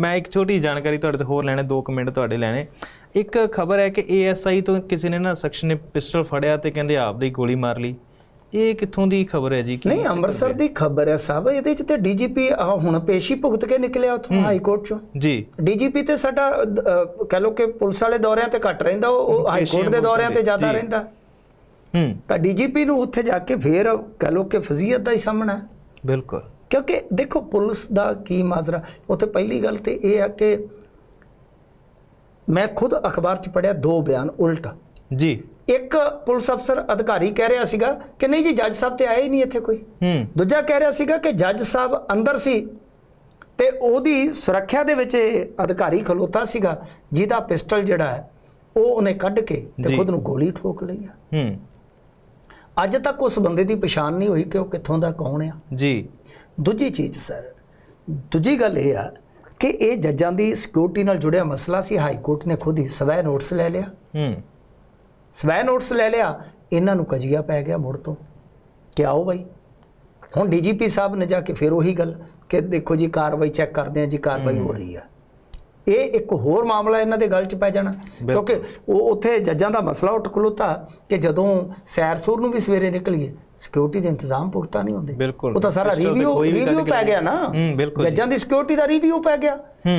ਮੈਂ ਇੱਕ ਛੋਟੀ ਜਾਣਕਾਰੀ ਤੁਹਾਡੇ ਤੋਂ ਹੋਰ ਲੈਣਾ 2 ਮਿੰਟ ਤੁਹਾਡੇ ਲੈਣੇ। ਇੱਕ ਖਬਰ ਹੈ ਕਿ ਏਐਸਆਈ ਤੋਂ ਕਿਸੇ ਨੇ ਨਾ ਸ਼ਖਸ ਨੇ ਪਿਸਟਲ ਫੜਿਆ ਤੇ ਕਹਿੰਦੇ ਆਪ ਦੀ ਗੋਲੀ ਮਾਰ ਲਈ। ਇਹ ਕਿੱਥੋਂ ਦੀ ਖਬਰ ਹੈ ਜੀ? ਕੀ ਨਹੀਂ ਅੰਮ੍ਰਿਤਸਰ ਦੀ ਖਬਰ ਹੈ ਸਾਹਿਬ ਇਹਦੇ ਚ ਤੇ ਡੀਜੀਪੀ ਹੁਣ ਪੇਸ਼ੀ ਭੁਗਤ ਕੇ ਨਿਕਲਿਆ ਉੱਥੋਂ ਹਾਈ ਕੋਰਟ ਚੋਂ। ਜੀ। ਡੀਜੀਪੀ ਤੇ ਸਾਡਾ ਕਹਿ ਲੋ ਕਿ ਪੁਲਿਸ ਵਾਲੇ ਦੌਰਿਆਂ ਤੇ ਘੱਟ ਰਹਿੰਦਾ ਉਹ ਹਾਈ ਕੋਰਟ ਦੇ ਦੌਰਿਆਂ ਤੇ ਜ਼ਿਆਦਾ। ਰਹਿੰਦਾ। ਹੂੰ। ਤਾਂ ਡੀਜੀਪੀ ਨੂੰ ਉੱਥੇ ਜਾ ਕੇ ਫੇਰ ਕਹਿ ਲੋ ਕਿ ਫਜ਼ੀਅਤ ਦਾ ਹੀ ਸਾਹਮਣਾ। ਬਿਲਕੁਲ। ਕਿਉਂਕਿ ਦੇਖੋ ਪੁਲਿਸ ਦਾ ਕੀ ਮਾਜ਼ਰਾ। ਉੱਥੇ ਪਹਿਲੀ ਗੱਲ ਤੇ ਇਹ ਆ ਕਿ ਮੈਂ ਖੁਦ ਅਖਬਾਰ 'ਚ ਪੜਿਆ ਦੋ ਬਿਆਨ ਉਲਟ। ਜੀ। ਇੱਕ ਪੁਲਿਸ ਅਫਸਰ ਅਧਿਕਾਰੀ ਕਹਿ ਰਿਹਾ ਸੀਗਾ ਕਿ ਨਹੀਂ ਜੀ ਜੱਜ ਸਾਹਿਬ ਤੇ ਆਏ ਹੀ ਨਹੀਂ ਇੱਥੇ ਕੋਈ। ਹੂੰ। ਦੂਜਾ ਕਹਿ ਰਿਹਾ ਸੀਗਾ ਕਿ ਜੱਜ ਸਾਹਿਬ ਅੰਦਰ ਸੀ ਤੇ ਉਹਦੀ ਸੁਰੱਖਿਆ ਦੇ ਵਿੱਚ ਅਧਿਕਾਰੀ ਖਲੋਤਾ ਸੀਗਾ ਜਿਹਦਾ ਪਿਸਟਲ ਜਿਹੜਾ ਹੈ ਉਹ ਉਹਨੇ ਕੱਢ ਕੇ ਤੇ। ਖੁਦ ਨੂੰ ਗੋਲੀ ਠੋਕ ਲਈ ਆ। ਹੂੰ। ਅੱਜ ਤੱਕ ਉਸ ਬੰਦੇ ਦੀ ਪਛਾਣ ਨਹੀਂ ਹੋਈ ਕਿ ਉਹ ਕਿੱਥੋਂ ਦਾ ਕੌਣ ਆ। ਜੀ। ਦੂਜੀ ਚੀਜ਼ ਸਰ ਦੂਜੀ ਗੱਲ ਇਹ ਆ ਕਿ ਇਹ ਜੱਜਾਂ ਦੀ ਸਿਕਿਉਰਿਟੀ ਨਾਲ ਜੁੜਿਆ ਮਸਲਾ ਸੀ ਹਾਈ ਕੋਰਟ ਨੇ ਖੁਦ ਹੀ ਸਵੈ ਨੋਟਿਸ ਲੈ ਲਿਆ। ਹੂੰ। ਸਵੈ ਨੋਟਿਸ ਲੈ ਲਿਆ ਇਹਨਾਂ ਨੂੰ ਕਜੀਆ ਪੈ ਗਿਆ ਮੁੜ ਤੋਂ। ਕਿ ਆਓ ਬਾਈ। ਹੁਣ ਡੀਜੀਪੀ ਸਾਹਿਬ ਨੇ ਜਾ ਕੇ ਫਿਰ ਉਹੀ ਗੱਲ ਕਿ ਦੇਖੋ ਜੀ ਕਾਰਵਾਈ ਚੈੱਕ ਕਰਦੇ ਆ ਜੀ ਕਾਰਵਾਈ ਹੋ ਰਹੀ ਆ। ਇਹ ਇੱਕ ਹੋਰ ਮਾਮਲਾ ਇਹਨਾਂ ਦੇ ਗੱਲ 'ਚ ਪੈ ਜਾਣਾ। ਕਿਉਂਕਿ ਉਹ ਉੱਥੇ ਜੱਜਾਂ ਦਾ ਮਸਲਾ ਉੱਠ ਖਲੋਤਾ ਕਿ ਜਦੋਂ ਸੈਰ ਸੂਰ ਨੂੰ ਵੀ ਸਵੇਰੇ ਨਿਕਲੀਏ ਸਿਕਿਉਰਿਟੀ ਦੇ ਇੰਤਜ਼ਾਮ ਪੁਖਤਾ ਨਹੀਂ ਹੁੰਦੇ। ਉਹ। ਤਾਂ ਸਾਰਾ ਰਿਵਿਊ ਰਿਵਿਊ ਪੈ ਲੈ ਗਿਆ ਨਾ। ਜੱਜਾਂ ਦੀ ਸਿਕਿਉਰਿਟੀ ਦਾ ਰਿਵਿਊ ਪੈ ਗਿਆ।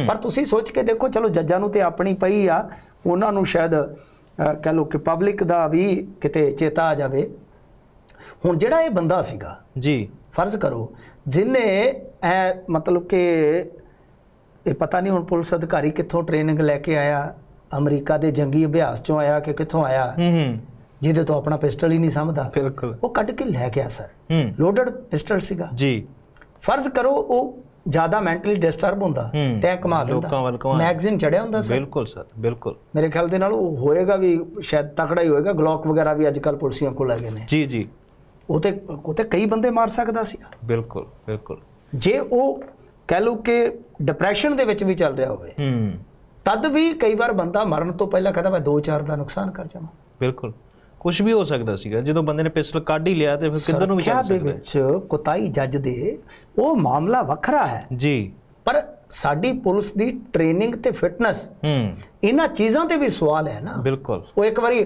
ਪਰ ਤੁਸੀਂ ਸੋਚ ਕੇ ਦੇਖੋ ਚਲੋ ਜੱਜਾਂ ਨੂੰ ਤੇ ਆਪਣੀ ਪਈ ਆ ਉਹਨਾਂ ਨੂੰ ਸ਼ਾਇਦ ਕਹਿ ਲਓ ਕਿ ਪਬਲਿਕ ਦਾ ਵੀ ਕਿਤੇ ਚੇਤਾ ਆ ਜਾਵੇ। ਹੁਣ ਜਿਹੜਾ ਇਹ ਬੰਦਾ ਸੀਗਾ ਜੀ। ਫਰਜ਼ ਕਰੋ ਜਿਨੇ ਐ ਮਤਲਬ ਕਿ ਇਹ ਪਤਾ ਨਹੀਂ ਹੁਣ ਪੁਲਿਸ ਅਧਿਕਾਰੀ ਕਿੱਥੋਂ ਟ੍ਰੇਨਿੰਗ ਲੈ ਕੇ ਆਇਆ ਅਮਰੀਕਾ ਦੇ ਜੰਗੀ ਅਭਿਆਸ ਚੋਂ ਆਇਆ ਕਿ ਕਿੱਥੋਂ ਆਇਆ? ਹੂੰ ਹੂੰ। ਜਿਹਦੇ ਤੋਂ ਆਪਣਾ ਪਿਸਟਲ ਹੀ ਨਹੀਂ ਸਮਝਦਾ ਬਿਲਕੁਲ। ਉਹ ਕੱਢ ਕੇ ਲੈ ਗਿਆ ਸਰ। ਲੋਡਡ ਪਿਸਟਲ ਸੀਗਾ। ਜੀ। ਫਰਜ਼ ਕਰੋ ਉਹ ਜ਼ਿਆਦਾ ਮੈਂਟਲੀ ਡਿਸਟਰਬ ਹੁੰਦਾ। ਤੈਂ ਕਮਾ ਦਿੰਦਾ। ਲੋਕਾਂ ਵੱਲ ਘੁਮਾ- ਮੈਗਜ਼ੀਨ ਚੜਿਆ ਹੁੰਦਾ ਸਰ। ਬਿਲਕੁਲ ਸਰ ਬਿਲਕੁਲ। ਮੇਰੇ ਖਿਆਲ ਦੇ ਨਾਲ ਉਹ ਹੋਏਗਾ ਵੀ ਸ਼ਾਇਦ ਤਕੜਾ ਹੀ ਹੋਏਗਾ ਗਲੌਕ ਵਗੈਰਾ ਵੀ ਅੱਜ ਕੱਲ ਪੁਲਿਸੀਆਂ ਕੋਲ ਹੈਗੇ ਨੇ। ਜੀ ਜੀ। ਉਹ ਤੇ ਉਹ ਤੇ ਕਈ ਬੰਦੇ ਮਾਰ ਸਕਦਾ ਸੀ ਬਿਲਕੁਲ ਬਿਲਕੁਲ। ਜੇ ਉਹ ਕਹਿ ਲਓ ਕਿ ਡਿਪਰੈਸ਼ਨ ਦੇ ਵਿੱਚ ਵੀ ਚੱਲ ਰਿਹਾ ਹੋਵੇ। ਹੂੰ। ਤਦ ਵੀ ਕਈ ਵਾਰ ਬੰਦਾ ਮਰਨ ਤੋਂ ਪਹਿਲਾਂ ਕਹਿੰਦਾ ਮੈਂ 2-4 ਦਾ ਨੁਕਸਾਨ ਕਰ ਜਾਵਾਂ। ਬਿਲਕੁਲ। ਕੁਝ ਵੀ ਹੋ ਸਕਦਾ ਸੀਗਾ ਜਦੋਂ ਬੰਦੇ ਨੇ ਪਿਸਟਲ ਕੱਢ ਹੀ ਲਿਆ ਤੇ ਫਿਰ ਕਿੱਧਰ ਨੂੰ ਦੇ ਸਕਦਾ। ਵਿੱਚ ਕੁਤਾਈ ਜੱਜ ਦੇ ਉਹ ਮਾਮਲਾ ਵੱਖਰਾ ਹੈ। ਜੀ। ਪਰ ਸਾਡੀ ਪੁਲਿਸ ਦੀ ਟ੍ਰੇਨਿੰਗ ਤੇ ਫਿਟਨੈਸ ਹੂੰ। ਇਹਨਾਂ ਚੀਜ਼ਾਂ ਤੇ ਵੀ ਸਵਾਲ ਹੈ ਨਾ। ਬਿਲਕੁਲ। ਉਹ ਇੱਕ ਵਾਰੀ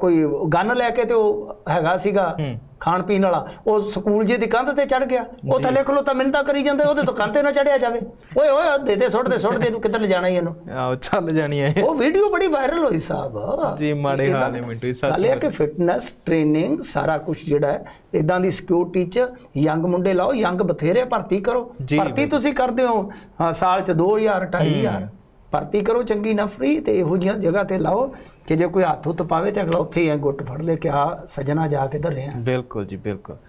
ਕੋਈ ਗਨ ਲੈ ਕੇ ਤੇ ਉਹ ਹੈਗਾ ਸੀਗਾ। ਖਾਣ ਪੀਣ ਵਾਲਾ ਉਹ ਸਕੂਲ ਜੀ ਦੀ ਕੰਧ ਤੇ ਚੜ ਗਿਆ। ਉਹ ਥੱਲੇ ਖਲੋਤਾ ਮਿੰਤਾ ਕਰੀ ਜਾਂਦਾ ਉਹਦੇ ਤੋਂ ਕੰਧ ਤੇ ਨਾ ਚੜਿਆ ਜਾਵੇ। ਓਏ ਓਏ ਦੇ ਦੇ ਸੁੱਟ ਦੇ ਸੁੱਟ ਦੇ ਇਹਨੂੰ ਕਿੱਧਰ ਲਿਜਾਣਾ ਹੀ ਇਹਨੂੰ? ਆਓ ਚੱਲ ਜਾਣੀ ਹੈ। ਉਹ ਵੀਡੀਓ ਬੜੀ ਵਾਇਰਲ ਹੋਈ ਸਾਹਿਬ। ਜੀ, ਮਾੜੇ ਹਾਲ ਨੇ ਮਿੰਟੂ ਸੱਚ ਗੱਲ ਹੈ। ਕਿ ਫਿਟਨੈਸ ਟ੍ਰੇਨਿੰਗ ਸਾਰਾ ਕੁਝ ਜਿਹੜਾ ਹੈ ਇਦਾਂ ਦੀ ਸਿਕਿਉਰਿਟੀ ਚ ਯੰਗ ਮੁੰਡੇ ਲਾਓ ਯੰਗ ਬਥੇਰੇ ਭਰਤੀ ਕਰੋ। ਭਰਤੀ ਤੁਸੀਂ ਕਰਦੇ ਹੋ ਹਾਂ, ਸਾਲ ਚ 2000 2500 ਭਰਤੀ ਕਰੋ ਚੰਗੀ ਨਫ਼ਰੀ ਫ੍ਰੀ ਤੇ ਇਹੋ ਜਿਹੀਆਂ ਜਗ੍ਹਾ ਤੇ ਲਾਓ ਕਿ ਜੇ ਕੋਈ ਹੱਥ ਹੁੱਤ ਪਾਵੇ ਤੇ ਅਗਲਾ ਉੱਥੇ ਹੀ ਐ ਗੁੱਟ ਫੜ ਲੈ ਕਿ ਆ ਸਜਣਾ ਜਾ ਕੇ ਧਰਿਆ ਬਿਲਕੁਲ ਜੀ, ਬਿਲਕੁਲ।